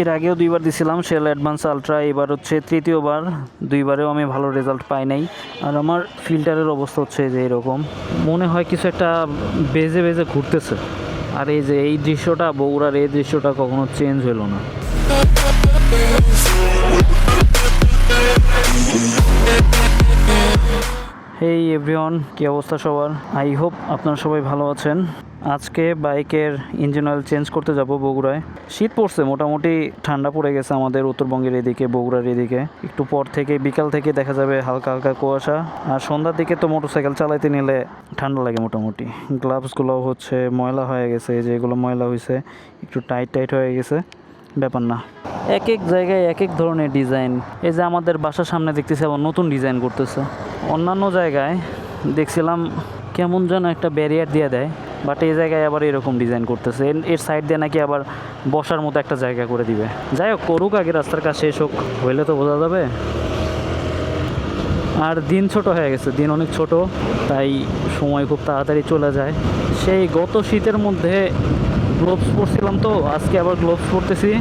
এর আগেও দুইবার দিছিলাম, শেল অ্যাডভান্স আলট্রা। এবার হচ্ছে তৃতীয়বার, দুইবারেও আমি ভালো রেজাল্ট পাই নাই। আর আমার ফিল্টারের অবস্থা হচ্ছে যে এরকম। মনে হয় কিছু একটা বেজে বেজে ঘুরতেছে। আর এই যে এই দৃশ্যটা, বগুড়ার এই দৃশ্যটা কখনো চেঞ্জ হলো না। হেই এভরিওয়ান কি অবস্থা সবার? আই হোপ আপনারা সবাই ভালো আছেন। আজকে বাইকের ইঞ্জিন অয়েল চেঞ্জ করতে যাব বগুড়ায়। শীত পড়ছে, মোটামুটি ঠান্ডা পড়ে গেছে আমাদের উত্তরবঙ্গের এদিকে, বগুড়ার এদিকে। একটু পর থেকে, বিকাল থেকে দেখা যাবে হালকা হালকা কুয়াশা। আর সন্ধ্যার দিকে তো মোটরসাইকেল চালাইতে নিলে ঠান্ডা লাগে মোটামুটি। গ্লাভসগুলো হচ্ছে ময়লা হয়ে গেছে, এই যে এগুলো ময়লা হয়েছে একটু টাইট টাইট হয়ে গেছে। ব্যাপার না। এক এক জায়গায় এক এক ধরনের ডিজাইন এই যে আমাদের বাসার সামনে দেখতেছি আবার নতুন ডিজাইন করতেছে। অন্যান্য জায়গায় দেখছিলাম কেমন যেন একটা ব্যারিয়ার দিয়ে দেয় বাট এই জায়গায় আবার এরকম ডিজাইন করতেছে। এর- সাইড দিয়ে নাকি আবার বসার মতো একটা জায়গা করে দিবে। যাই হোক, করুক, আগে রাস্তার কাজ শেষ হোক, হইলে তো বোঝা যাবে। আর দিন ছোট হয়ে গেছে, দিন অনেক ছোট, তাই সময় খুব তাড়াতাড়ি চলে যায়। সেই গত শীতের মধ্যে গ্লোভস পরছিলাম তো, আজকে আবার গ্লোভস পরতেছি।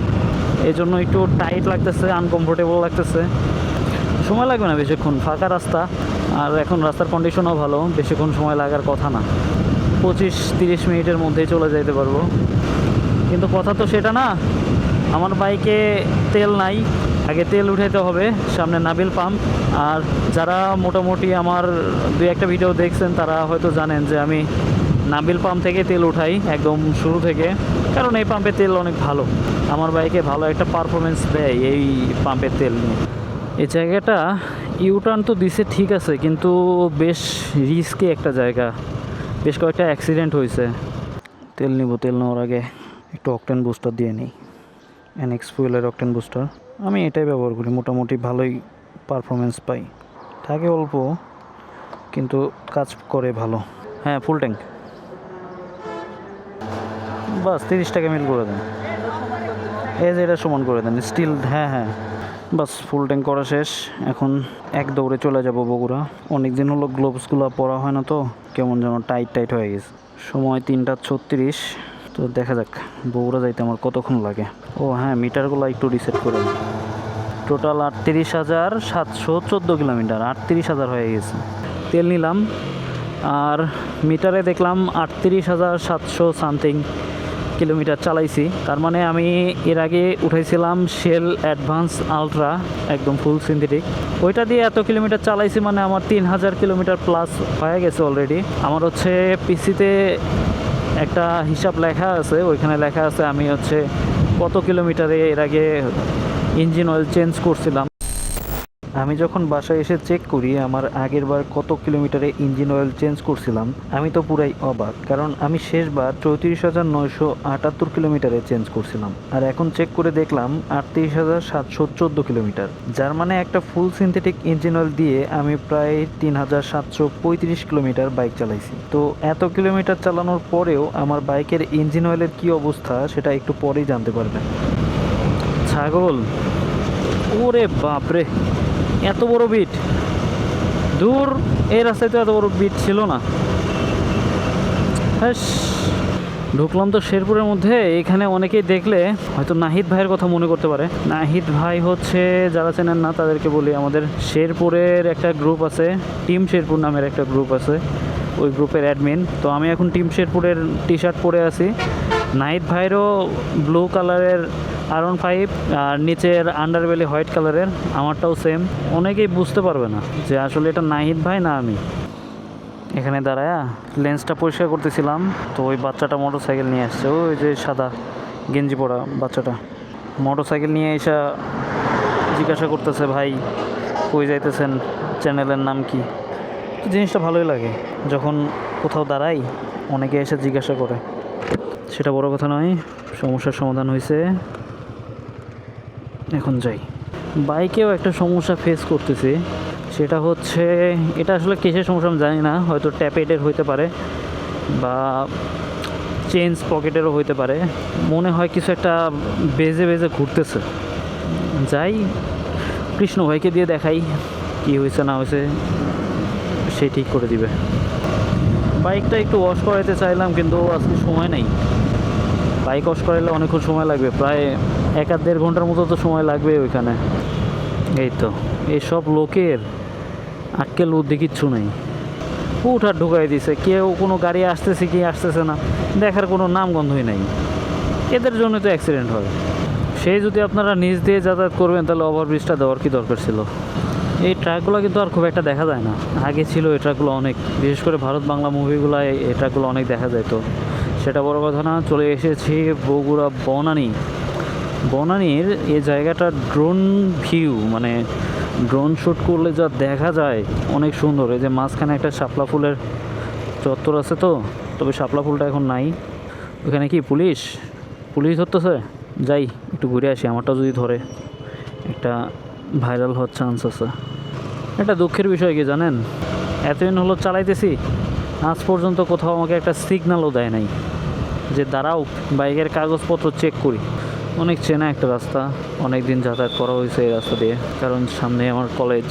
এই জন্য একটু টাইট লাগতেছে আনকমফোর্টেবল লাগতেছে। সময় লাগবে না বেশিক্ষণ, ফাঁকা রাস্তা। আর এখন রাস্তার কন্ডিশনও ভালো, বেশিক্ষণ সময় লাগার কথা না। পঁচিশ, তিরিশ মিনিটের মধ্যেই চলে যাইতে পারব। কিন্তু কথা তো সেটা না, আমার বাইকে তেল নাই, আগে তেল উঠাইতে হবে, সামনে নাবিল পাম্প আর যারা মোটামুটি আমার দু একটা ভিডিও দেখছেন, তারা হয়তো জানেন যে আমি নাবিল পাম্প থেকে তেল উঠাই, একদম শুরু থেকে। কারণ এই পাম্পের তেল অনেক ভালো। আমার বাইকে ভালো একটা পারফরমেন্স দেয় এই পাম্পের তেল নিয়ে। এই জায়গাটা ইউটার্ন তো দিছে, ঠিক আছে, কিন্তু বেশ রিস্কি একটা জায়গা। বেশ কয়েকটা অ্যাক্সিডেন্ট হয়েছে। তেল নিব, তেল নেওয়ার আগে একটু অকটেন বুস্টার দিয়ে নিই। এনএক্স ফুয়েলের অকটেন বুস্টার আমি এটাই ব্যবহার করি, মোটামুটি ভালোই পারফরমেন্স পাই। থাকে অল্প, কিন্তু কাজ করে ভালো। হ্যাঁ ফুল ট্যাঙ্ক বাস তিরিশ টাকা মিল করে দেন। যে এটা সমান করে দেন স্টিল হ্যাঁ হ্যাঁ। বাস ফুল ট্যাঙ্ক করা শেষ। এখন এক দৌড়ে চলে যাব বগুড়া। অনেক দিন হলো গ্লোভসগুলো পরা হয় না তো, কেমন যেন টাইট টাইট হয়ে গেছে। সময় তিনটা ছত্রিশ। তো দেখা যাক, বগুড়া যাইতে আমার কতক্ষণ লাগে। ও হ্যাঁ মিটারগুলো একটু রিসেট করে টোটাল আটত্রিশ হাজার সাতশো চোদ্দ কিলোমিটার, আটত্রিশ হাজার হয়ে গেছে। তেল নিলাম, আর মিটারে দেখলাম আটত্রিশ হাজার সাতশো সামথিং কিলোমিটার চালাইছি। তার মানে আমি এর আগে উঠাইছিলাম শেল অ্যাডভান্স আলট্রা একদম ফুল সিনথেটিক ওইটা দিয়ে এত কিলোমিটার চালাইছি মানে আমার তিন হাজার কিলোমিটার প্লাস হয়ে গেছে অলরেডি আমার হচ্ছে পিসিতে একটা হিসাব লেখা আছে, ওইখানে লেখা আছে আমি হচ্ছে কত কিলোমিটারে এর আগে ইঞ্জিন অয়েল চেঞ্জ করছিলাম। আমি যখন বাসায় এসে চেক করি, আমার আগের বার কত কিলোমিটারে ইঞ্জিন অয়েল চেঞ্জ করছিলাম, আমি তো পুরাই অবাক। কারণ আমি শেষবার চৌত্রিশ হাজার নয়শো আটাত্তর কিলোমিটারে চেঞ্জ করছিলাম। আর এখন চেক করে দেখলাম, আটত্রিশ হাজার সাতশো চোদ্দ কিলোমিটার। যার মানে একটা ফুল সিনথেটিক ইঞ্জিন অয়েল দিয়ে আমি প্রায় তিন হাজার সাতশো পঁয়ত্রিশ কিলোমিটার বাইক চালাইছি। তো এত কিলোমিটার চালানোর পরেও আমার বাইকের ইঞ্জিন অয়েলের কী অবস্থা, সেটা একটু পরেই জানতে পারবেন। ছাগল! ওরে বাপরে! এত বড় বিট দূর এই রাস্তায় তো এত বড় বিট ছিল না। ঢুকলাম তো শেরপুরের মধ্যে। এখানে অনেকেই দেখলে হয়তো নাহিদ ভাইয়ের কথা মনে করতে পারে। নাহিদ ভাই হচ্ছে, যারা চেনেন না তাদেরকে বলি, আমাদের শেরপুরের একটা গ্রুপ আছে, টিম শেরপুর নামের একটা গ্রুপ আছে, ওই গ্রুপের অ্যাডমিন তো আমি এখন টিম শেরপুরের টি শার্ট পরে আছি। নাহিদ ভাইয়েরও ব্লু কালারের আর ওয়ান ফাইভ আর নিচের আন্ডারবেলি হোয়াইট কালারের, আমারটাও সেম অনেকেই বুঝতে পারবে না যে আসলে এটা নাহিদ ভাই না আমি। এখানে দাঁড়ায় লেন্সটা পরিষ্কার করতেছিলাম, তো ওই বাচ্চাটা মোটর সাইকেল নিয়ে আসছে। ওই যে সাদা গেঞ্জি পরা বাচ্চাটা। মোটর সাইকেল নিয়ে এসে জিজ্ঞাসা করতেছে, ভাই, কই যাইতেছেন? চ্যানেলের নাম কি? জিনিসটা ভালোই লাগে। যখন কোথাও দাঁড়াই, অনেকে এসে জিজ্ঞাসা করে। সেটা বড় কথা নয়, সমস্যার সমাধান হয়েছে এখন যাই। বাইকেও একটা সমস্যা ফেস করতেছি, সেটা হচ্ছে, এটা আসলে কেসের সমস্যা আমি জানি না, হয়তো ট্যাপেটের হইতে পারে বা চেঞ্জ পকেটেরও হইতে পারে। মনে হয় কিছু একটা বেজে বেজে ঘুরতেছে। যাই, কৃষ্ণ ভাইকে দিয়ে দেখাই, কি হয়েছে না হয়েছে সে ঠিক করে দিবে। বাইকটা একটু ওয়াশ করাইতে চাইলাম, কিন্তু আজকে সময় নেই। বাইক ওয়াশ করাইলে অনেকক্ষণ সময় লাগবে, প্রায় এক আধ দেড় ঘণ্টার মতো তো সময় লাগবে ওইখানে। এই তো এইসব লোকের আক্কেল বুদ্ধি কিচ্ছু নেই। উঠার ঢুকাই দিছে, কেউ কোনো গাড়ি আসতেছে কি আসতেছে না, দেখার কোনো নামগন্ধই নাই। এদের জন্য তো অ্যাক্সিডেন্ট হয়। সেই যদি আপনারা নিজ দিয়ে যাতায়াত করবেন, তাহলে ওভারব্রিজটা দেওয়ার কি দরকার ছিল? এই ট্রাকগুলো কিন্তু আর খুব একটা দেখা যায় না। আগে ছিল এই ট্রাকগুলো অনেক, বিশেষ করে ভারত বাংলা মুভিগুলোয় এই ট্রাকগুলো অনেক দেখা যায় তো। সেটা বড় কথা না, চলে এসেছি বগুড়া বনানী। বনানীর এই জায়গাটা ড্রোন ভিউ মানে ড্রোন শ্যুট করলে যা দেখা যায়, অনেক সুন্দর। এই যে মাঝখানে একটা শাপলা ফুলের চত্বর আছে তো, তবে শাপলা ফুলটা এখন নাই। ওখানে কি পুলিশ? পুলিশ ধরতেছে? যাই, একটু ঘুরে আসি, আমারটা যদি ধরে। একটা ভাইরাল হওয়ার চান্স আছে। একটা দুঃখের বিষয় কি জানেন? এতদিন হলো চালাইতেছি। আজ পর্যন্ত কোথাও আমাকে একটা সিগনালও দেয় নাই যে দাঁড়াও, বাইকের কাগজপত্র চেক করি। অনেক চেনা একটা রাস্তা অনেক দিন যাতায়াত করা হয়েছে এই রাস্তা দিয়ে, কারণ সামনে আমার কলেজ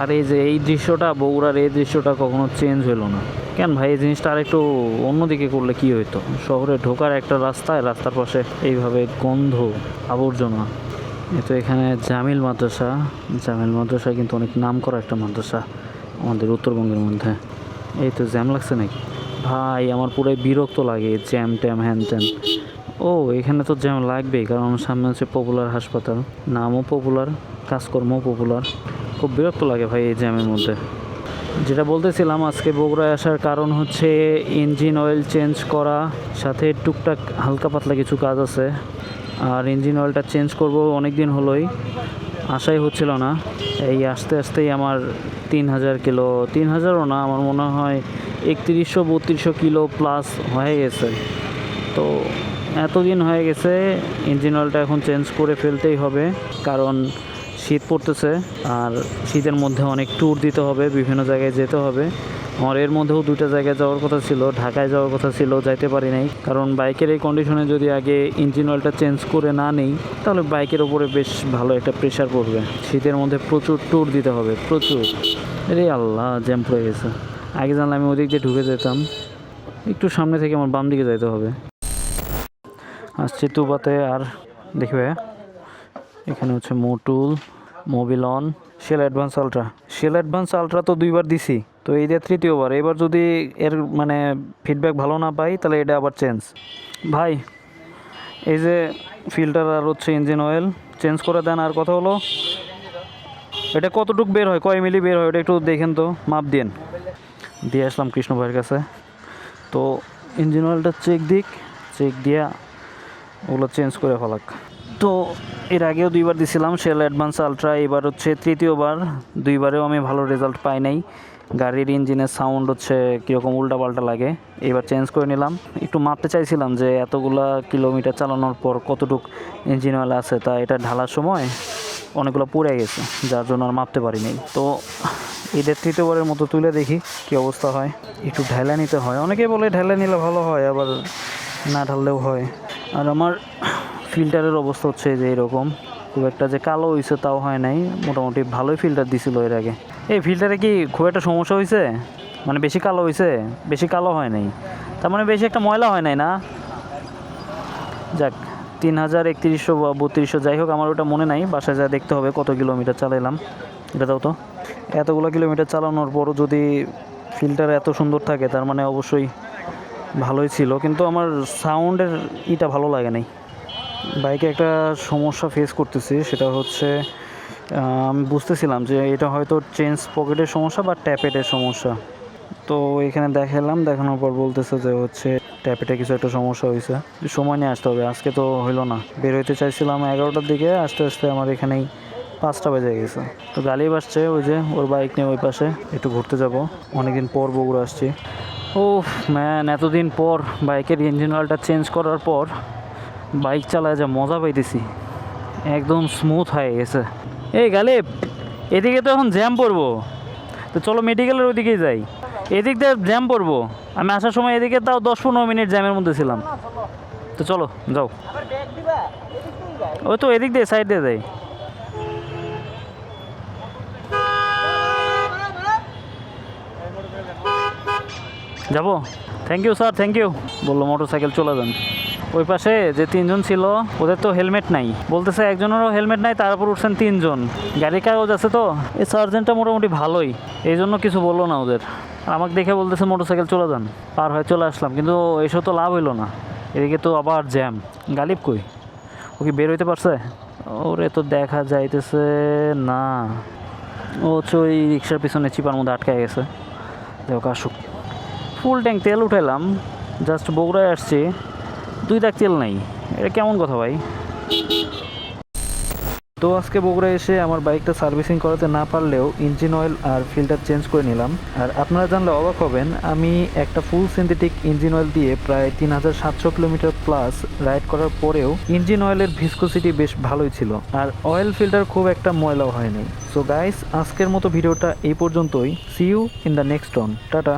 আর এই যে এই দৃশ্যটা, বগুড়ার এই দৃশ্যটা কখনো চেঞ্জ হলো না। কেন ভাই, এই জিনিসটা আর একটু অন্যদিকে করলে কি হইতো? শহরে ঢোকার একটা রাস্তায় রাস্তার পাশে এইভাবে গন্ধ, আবর্জনা। তো এখানে জামিল মাদ্রাসা। জামিল মাদ্রাসা কিন্তু অনেক নাম করা একটা মাদ্রাসা আমাদের উত্তরবঙ্গের মধ্যে। এই তো জ্যাম লাগছে নাকি? ভাই, আমার পুরাই বিরক্ত লাগে জ্যাম ট্যাম, হ্যান ত্যান। ও, এখানে তো জ্যাম লাগবেই, কারণ সামনে হচ্ছে পপুলার হাসপাতাল। নামও পপুলার কাজকর্মও পপুলার খুব বিরক্ত লাগে ভাই এই জ্যামের মধ্যে। যেটা বলতেছিলাম, আজকে বগুড়ায় আসার কারণ হচ্ছে ইঞ্জিন অয়েল চেঞ্জ করা, সাথে টুকটাক হালকা পাতলা কিছু কাজ আছে। আর ইঞ্জিন অয়েলটা চেঞ্জ করব অনেক দিন হলোই। আশাই হচ্ছিল না। এই আস্তে আস্তেই আমার তিন হাজার কিলো তিন হাজারও না, আমার মনে হয় একত্রিশশো, বত্রিশশো কিলো প্লাস হয়ে গেছে। তো এতদিন হয়ে গেছে ইঞ্জিন অয়েলটা এখন চেঞ্জ করে ফেলতেই হবে, কারণ শীত পড়তেছে, আর শীতের মধ্যে অনেক ট্যুর দিতে হবে, বিভিন্ন জায়গায় যেতে হবে। আমার এর মধ্যেও দুটো জায়গায় যাওয়ার কথা ছিল, ঢাকায় যাওয়ার কথা ছিল, যাইতে পারি নাই। কারণ বাইকের এই কন্ডিশনে যদি আগে ইঞ্জিন অয়েলটা চেঞ্জ করে না নেই, তাহলে বাইকের ওপরে বেশ ভালো একটা প্রেশার পড়বে। শীতের মধ্যে প্রচুর ট্যুর দিতে হবে, প্রচুর। রে আল্লাহ জ্যাম পড়ে গেছে। আগে জানলে আমি ওদিক দিয়ে ঢুকে যেতাম। একটু সামনে থেকে আমার বাম দিকে যাইতে হবে। আসছি তুবাতে আর দেখবে এখানে হচ্ছে Motul, Mobil One Shell Advance Ultra Shell Advance Ultra তো দুইবার দিছি। তো এই দিয়ে তৃতীয়বার এবার যদি এর মানে ফিডব্যাক ভালো না পাই, তাহলে এটা আবার চেঞ্জ ভাই, এই যে ফিল্টার আর হচ্ছে ইঞ্জিন অয়েল চেঞ্জ করে দেন, আর কথা হলো, এটা কতটুক বের হয়, কয় মিলি বের হয়, ওটা একটু দেখেন তো, মাপ দিন দিয়ে আসলাম কৃষ্ণ ভাইয়ের কাছে। তো ইঞ্জিন অয়েলটা চেক দিক চেক দিয়া ওগুলো চেঞ্জ করে ফেলাক। তো এর আগেও দুইবার দিছিলাম শেল অ্যাডভান্স আলট্রা এবার হচ্ছে তৃতীয়বার দুইবারেও আমি ভালো রেজাল্ট পাই নাই। গাড়ির ইঞ্জিনের সাউন্ড হচ্ছে কীরকম উল্টাপাল্টা লাগে। এবার চেঞ্জ করে নিলাম। একটু মাপতে চাইছিলাম যে এতগুলা কিলোমিটার চালানোর পর কতটুক ইঞ্জিন অয়েল আছে, তা এটা ঢালার সময় অনেকগুলো পুড়ে গেছে, যার জন্য আর মাপতে পারিনি। তো ঈদের তৃতীয়বারের মতো তুলে দেখি কি অবস্থা হয়। একটু ঢেলা নিতে হয়। অনেকে বলে ঢেলা নিলে ভালো হয়, আবার না ঢাললেও হয়। আর আমার ফিল্টারের অবস্থা হচ্ছে যে এরকম। খুব একটা যে কালো হয়েছে তাও হয় নাই। মোটামুটি ভালোই ফিল্টার দিছিল এর আগে। এই ফিল্টারে কি খুব একটা সমস্যা হয়েছে মানে বেশি কালো হয়েছে বেশি কালো হয় নাই। তার মানে বেশি একটা ময়লা হয় নাই না? যাক তিন হাজার একত্রিশশো বা বত্রিশশো যাই হোক, আমার ওটা মনে নাই। বাসায় যা দেখতে হবে কত কিলোমিটার চালাইলাম। এটা দাও তো। এতগুলো কিলোমিটার চালানোর পরও যদি ফিল্টার এত সুন্দর থাকে, তার মানে অবশ্যই ভালোই ছিল। কিন্তু আমার সাউন্ডের ইটা ভালো লাগে নাই। বাইকে একটা সমস্যা ফেস করতেছি, সেটা হচ্ছে আমি বুঝতেছিলাম যে এটা হয়তো চেঞ্জ পকেটের সমস্যা বা ট্যাপেটের সমস্যা। তো এখানে দেখালাম, দেখানোর পর বলতেছে যে হচ্ছে ট্যাপেটে কিছু একটা সমস্যা হয়েছে। সময় নিয়ে আসতে হবে, আজকে তো হইল না। বের হইতে চাইছিলাম এগারোটার দিকে, আস্তে আস্তে আমার এখানেই পাঁচটা বেজে গেছে। তো গালি আসছে, ওই যে ওর বাইক নিয়ে ওই পাশে, একটু ঘুরতে যাব। অনেকদিন পর বগুড়া আসছি। ও ম্যান এতদিন পর বাইকের ইঞ্জিন অয়েলটা চেঞ্জ করার পর বাইক চালায় যা মজা পাইতেছি। একদম স্মুথ হয়ে গেছে। এই গালিব, এদিকে তো এখন জ্যাম পড়ব। তো চলো মেডিকেলের ওইদিকেই যাই। এদিক দিয়ে জ্যাম পড়ব। আমি আসার সময় এদিকে তাও দশ পনেরো মিনিট জ্যামের মধ্যে ছিলাম। তো চলো, যাও। ওই তো এদিক দিয়ে সাইড দিয়ে যাই। যাব? Thank you sir thank you বলল মোটর সাইকেল চলে যান। ওই পাশে যে তিনজন ছিল, ওদের তো হেলমেট নাই। বলতেছে একজনেরও হেলমেট নাই, তার উপর উঠছেন তিনজন। গাড়ির কাগজ আছে তো? এই সার্জেন্টটা মোটামুটি ভালোই। এই জন্য কিছু বলল না ওদের। আমাকে দেখে বলতেছে, মোটরসাইকেল চলে যান। পার হয়ে চলে আসলাম। কিন্তু এসব তো লাভ হইল না। এদিকে তো আবার জ্যাম। গালিব কই? ও কি বের হইতে পারছে? ওরে তো দেখা যাইতেছে না। ও হচ্ছে ওই রিক্সার পিছনে চিপার মধ্যে আটকায় গেছে। দেখো আসুক। ফুল ট্যাঙ্ক তেল উঠাইলাম। জাস্ট বগুড়ায় আসছি। দুই দাগ তেল নাই। এটা কেমন কথা ভাই? তো আজকে বগুড়া এসে আমার বাইকটা সার্ভিসিং করাতে না পারলেও ইঞ্জিন অয়েল আর ফিল্টার চেঞ্জ করে নিলাম। আর আপনারা জানলে অবাক হবেন, আমি একটা ফুল সিনথেটিক ইঞ্জিন অয়েল দিয়ে প্রায় তিন হাজার সাতশো কিলোমিটার প্লাস রাইড করার পরেও ইঞ্জিন অয়েলের ভিসকোসিটি বেশ ভালোই ছিল। আর অয়েল ফিল্টার খুব একটা ময়লাও হয়নি। সো গাইস আজকের মতো ভিডিওটা এই পর্যন্তই। See you in the next one tata.